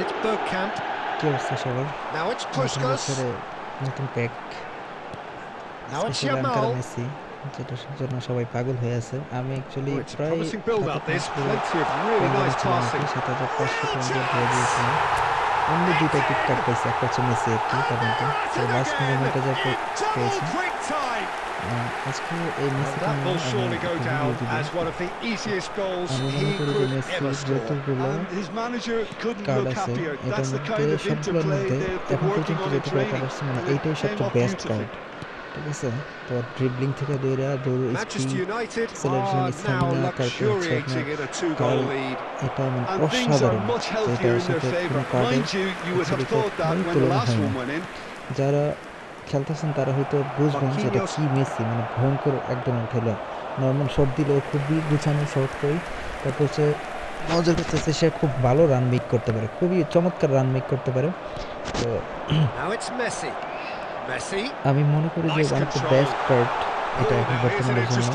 it's Bergkamp. কি অবস্থা সবার নতুন বছরে নতুন প্যাক. মেসি যেটার জন্য সবাই পাগল হয়ে আছে। আমি অ্যাকচুয়ালি Oh, প্রায়. সাত হাজার পাঁচশো পয়েন্টের ধরে দিয়েছিলাম। অন্য দুইটা কিক কাট পেয়েছি একটা হচ্ছে মেসি একটি কারণটা তো লাস্ট মোমেন্টে যা পেয়েছি আজকে এই মনে মেসি. যতগুলো কার্ড আছে. এটার মধ্যে সবগুলোর মধ্যে এখন পর্যন্ত যেটুকু কার্ড. আসছে মানে এইটাই সবচেয়ে বেস্ট. কার্ড ঠিক আছে তো ড্রিবলিং থেকে দৌড়া দৌড় স্পিন সেলেবেশন স্টামিনা তারপর হচ্ছে আপনার এটা মানে অসাধারণ। এটা হচ্ছে কোনো কার্ডে তুলনা যারা খেলতেছেন তারা হয়তো বুঝবেন যে এটা কি মেসি মানে ভয়ঙ্কর একদম ধরনের খেলোয়াড়। নর্মাল শট দিলে খুবই গুছানো শট করি। তারপর হচ্ছে নজর করতেছে সে খুব ভালো রান মেক করতে পারে। খুবই চমৎকার রান মেক করতে পারে। তো আমি মনে করি যে one of the best card এটা এখন বর্তমানে জন্য।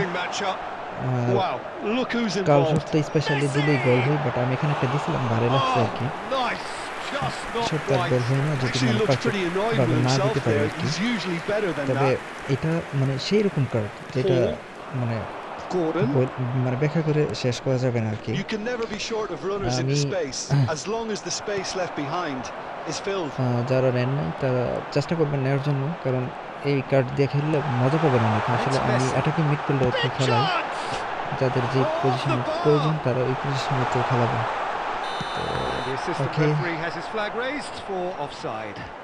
কাল সপ্তাহে স্পেশালি দিলেই গোল হয় বাট আমি এখানে একটা দিয়েছিলাম বারে লাগছে আর কি। এটা মানে সেই রকম কার্ড যেটা মানে মানে ব্যাখ্যা করে শেষ করা যাবে না আর কি। আমি-. যারা নেন নাই তারা চেষ্টা করবেন নেওয়ার জন্য কারণ এই কার্ড দিয়ে খেললে মজা পাবেন অনেক। আসলে আমি অ্যাটাকিং মিডফিল্ডার খেলাই. যাদের যে পজিশন প্রয়োজন তারা ওই পজিশনে খেলাবেন তো The